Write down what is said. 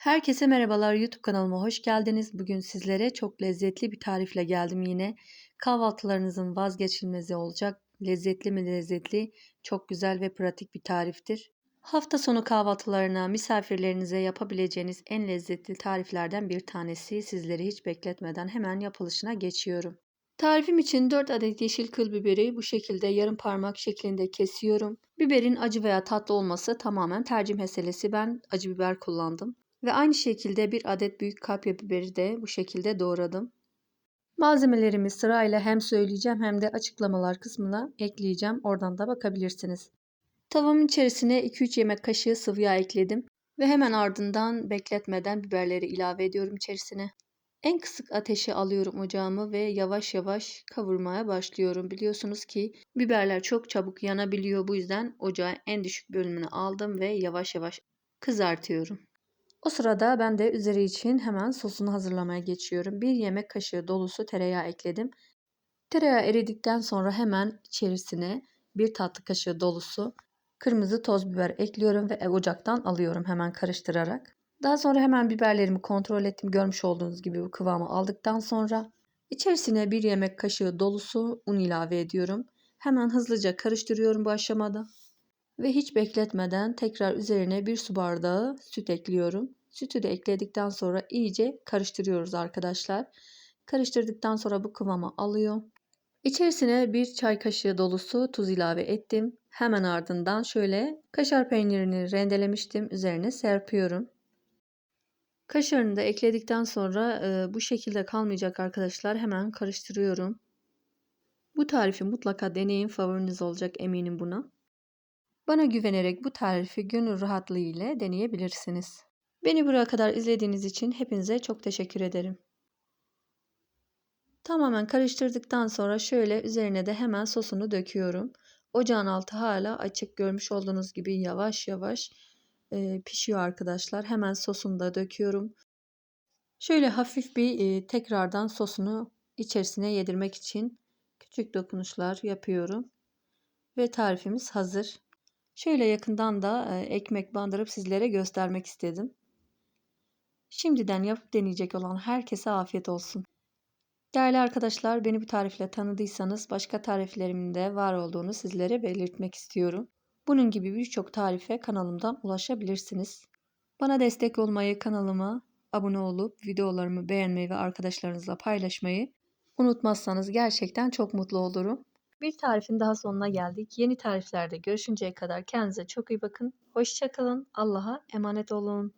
Herkese merhabalar YouTube kanalıma hoş geldiniz. Bugün sizlere çok lezzetli bir tarifle geldim yine. Kahvaltılarınızın vazgeçilmezi olacak. Lezzetli mi lezzetli, çok güzel ve pratik bir tariftir. Hafta sonu kahvaltılarına, misafirlerinize yapabileceğiniz en lezzetli tariflerden bir tanesi. Sizleri hiç bekletmeden hemen yapılışına geçiyorum. Tarifim için 4 adet yeşil kıl biberi bu şekilde yarım parmak şeklinde kesiyorum. Biberin acı veya tatlı olması tamamen tercih meselesi. Ben acı biber kullandım. Ve aynı şekilde bir adet büyük kapya biberi de bu şekilde doğradım. Malzemelerimi sırayla hem söyleyeceğim hem de açıklamalar kısmına ekleyeceğim. Oradan da bakabilirsiniz. Tavamın içerisine 2-3 yemek kaşığı sıvı yağ ekledim. Ve hemen ardından bekletmeden biberleri ilave ediyorum içerisine. En kısık ateşe alıyorum ocağımı ve yavaş yavaş kavurmaya başlıyorum. Biliyorsunuz ki biberler çok çabuk yanabiliyor. Bu yüzden ocağın en düşük bölümünü aldım ve yavaş yavaş kızartıyorum. O sırada ben de üzeri için hemen sosunu hazırlamaya geçiyorum. Bir yemek kaşığı dolusu tereyağı ekledim. Tereyağı eridikten sonra hemen içerisine bir tatlı kaşığı dolusu kırmızı toz biber ekliyorum ve ocaktan alıyorum hemen karıştırarak. Daha sonra hemen biberlerimi kontrol ettim. Görmüş olduğunuz gibi bu kıvamı aldıktan sonra içerisine bir yemek kaşığı dolusu un ilave ediyorum. Hemen hızlıca karıştırıyorum bu aşamada. Ve hiç bekletmeden tekrar üzerine bir su bardağı süt ekliyorum. Sütü de ekledikten sonra iyice karıştırıyoruz arkadaşlar. Karıştırdıktan sonra bu kıvamı alıyor. İçerisine bir çay kaşığı dolusu tuz ilave ettim. Hemen ardından şöyle kaşar peynirini rendelemiştim. Üzerine serpiyorum. Kaşarını da ekledikten sonra e, bu şekilde kalmayacak arkadaşlar. Hemen karıştırıyorum. Bu tarifi mutlaka deneyin. Favoriniz olacak eminim buna. Bana güvenerek bu tarifi gönül rahatlığı ile deneyebilirsiniz. Beni buraya kadar izlediğiniz için hepinize çok teşekkür ederim. Tamamen karıştırdıktan sonra şöyle üzerine de hemen sosunu döküyorum. Ocağın altı hala açık görmüş olduğunuz gibi yavaş yavaş e, pişiyor arkadaşlar. Hemen sosunu da döküyorum. Şöyle hafif bir e, tekrardan sosunu içerisine yedirmek için küçük dokunuşlar yapıyorum. Ve tarifimiz hazır. Şöyle yakından da e, ekmek bandırıp sizlere göstermek istedim. Şimdiden yapıp deneyecek olan herkese afiyet olsun. Değerli arkadaşlar beni bu tarifle tanıdıysanız başka tariflerimin de var olduğunu sizlere belirtmek istiyorum. Bunun gibi birçok tarife kanalımdan ulaşabilirsiniz. Bana destek olmayı, kanalıma abone olup videolarımı beğenmeyi ve arkadaşlarınızla paylaşmayı unutmazsanız gerçekten çok mutlu olurum. Bir tarifin daha sonuna geldik. Yeni tariflerde görüşünceye kadar kendinize çok iyi bakın. Hoşçakalın. Allah'a emanet olun.